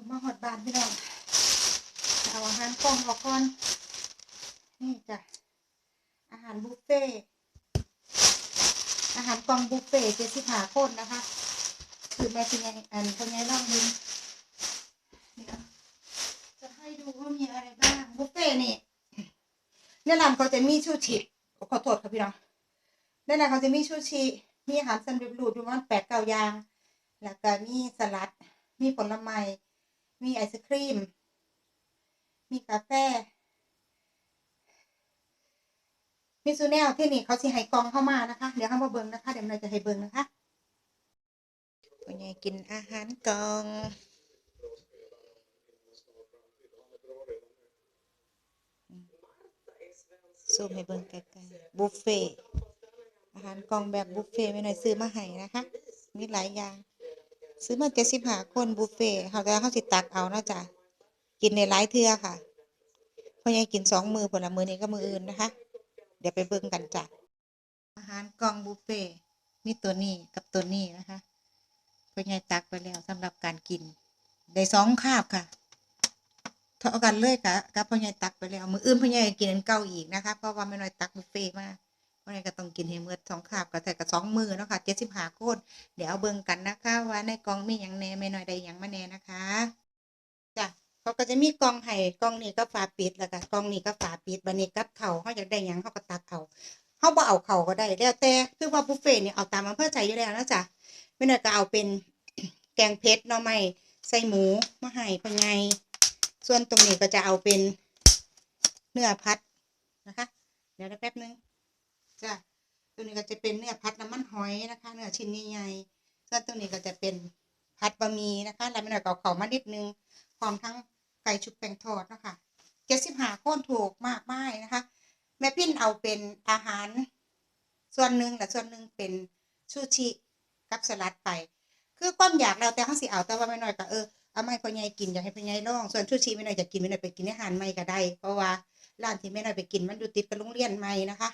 คือมาหอดบานพี่น้องเอาอาหารกล่องออกก่อน นี่จ้ะ อาหารบุฟเฟ่ อาหารกล่องบุฟเฟ่เจ็ดสิบห้าคนนะคะ คือแม่เป็นไงอันเป็นไงล่องมึงจะให้ดูว่ามีอะไรบ้าง บุฟเฟ่นี่ในร้านเขาจะมีชูชีขอโทษครับพี่น้องในร้านเขาจะมีชูชีมีอาหารสำเร็จรูปอยู่ประมาณแปดเก้าอย่าง แล้วก็มีสลัด มีผลไม้ มีไอศครีม มีกาแฟมีซูแนลที่นี่เขาสิให้กองเข้ามานะคะ เดี๋ยวเขามาเบิ่งนะคะ เดี๋ยวเราจะให้เบิ่งนะคะคุณยายกินอาหารกอง ซูมให้เบิ่งใกลๆบุฟเฟ่อาหารกองแบบบุฟเฟ่ไม่หน่อยซื้อมาให้นะคะ มีหลายอย่าง ซื้อมาเจ็ดสิบห้าคนบุฟเฟ่เขาจะเขาสิตักเอานะจ้ะกินในหลายเทื่อค่ะเพราะยายกินสองมือผลมือนี้ก็มืออื่นนะคะ เดี๋ยวไปเบิ่งกันจ้ะอาหารกล่องบุฟเฟ่มีตัวนี้กับตัวนี้นะคะพ่อใหญ่ตักไปแล้วสำหรับการกินได้สองคาบค่ะเท่ากันเลยค่ะกับพ่อใหญ่ตักไปแล้วมืออื่นพ่อใหญ่กินอันเก่าอีกนะคะเพราะว่าไม่น้อยตักบุฟเฟ่มาก พ่อใหญ่ก็ต้องกินให้เมื่อสองคาบก็แต่กับสองมือเนาะค่ะเจ็ดสิบห้าคนเดี๋ยวเอาเบิ่งกันนะคะว่าในกองมีอย่างแน่ไม่น้อยได้อย่างมาแน่นะคะจ้ะเขาก็จะมีกองไห้กองนี้ก็ฝาปิดแล้วก็กองนี้ก็ฝาปิดบันนี้กับเขาเขาอยากได้หยังเขาก็ตักเอาเขาบ่เอาเขาก็ได้แล้วแต่คือว่าบุฟเฟ่ต์นี่ยเอาตามอำเภอใจอยู่แล้วนะจ๊ะไม่น่าก็เอาเป็นแกงเผ็ดหน่อไม้ใส่หมูมาให้พ่อไงส่วนตรงนี้ก็จะเอาเป็นเนื้อพัดนะคะ เดี๋ยวแป๊บนึง จ้ะตัวนี้ก็จะเป็นเนื้อพัดน้ำมันหอยนะคะ เนื้อชิ้นใหญ่ๆส่วนตรงนี้ก็จะเป็นพัดบะหมี่นะคะแล้วไม่น่าก็เอาเขามานิดนึงพร้อมทั้งไก่ชุบแป้งทอดเนาะคะเจ็ดสิบห้าคนถูกมากมายนะคะ แม่พินเอาเป็นอาหาร ส่วนหนึ่งแต่ส่วนหนึ่งเป็นชูชิกับสลัดไป คือความอยากแล้วแต่เขาสิเอาแต่ว่าไม่น้อยก็เออเอาไม่พ่อใหญ่กินอยากให้พ่อใหญ่ลอง ส่วนชูชิไม่น้อยจะกินไม่น้อยไปกินอาหารใหม่ก็ได้ เพราะว่าร้านที่ไม่น้อยไปกินมันอยู่ติดกับโรงเรียนใหม่นะคะ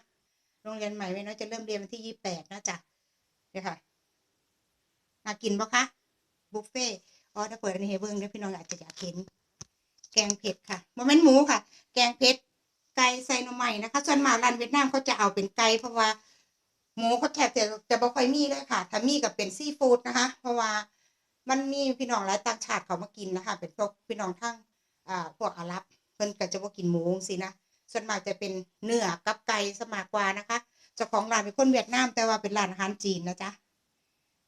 โรงเรียนใหม่ไม่น้อยจะเริ่มเรียนวันที่ยี่แปดนะจ๊ะเนี่ยค่ะน่ากินปะคะบุฟเฟ่อ๋อถ้าเปิดอันนี้เบิ่งเดี๋ยวพี่น้องอาจจะอยากเห็น แกงเผ็ดค่ะโมเมนหมูค่ะ แกงเผ็ดไก่ใส่หน่อไม้นะคะ ส่วนมากร้านเวียดนามเขาจะเอาเป็นไก่เพราะว่าหมูเขาแทบจะจะบ่ค่อยมีเลยค่ะถ้ามีก็เป็นซีฟู้ดนะคะ เพราะว่ามันมีพี่น้องหลายต่างชาติเขามากินนะคะ เป็นพวกพี่น้องทั้งอ่าพวกอาหรับเพิ่นก็จะบ่กินหมูสินะ ส่วนมากจะเป็นเนื้อกับไก่สมากกว่านะคะเจ้าของร้านเป็นคนเวียดนามแต่ว่าเป็นร้านอาหารจีนนะจ๊ะ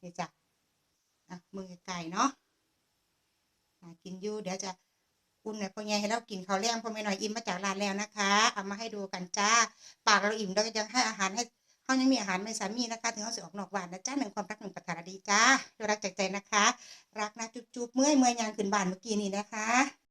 นี่จ้ะอะมือไก่เนาะกินยู่เดี๋ยวจะอุ่นในพ่อใหญ่ให้เรากินข้าวแรงพ่อแม่หน่อยอิ่มมาจากร้านแล้วนะคะเอามาให้ดูกันจ้า ปากเราอิ่มเราก็ยังให้อาหารให้เขายังมีอาหารไม่สามีนะคะ ถึงเขาสิออกนอกบ้านนะจ้าหนึ่งความรักหนึ่งปรารถนาดีจ้ารักจากใจนะคะ รักนะจุ๊บๆเมื่อยเมื่อยยางขึ้นบ้านเมื่อกี้นี้นะคะ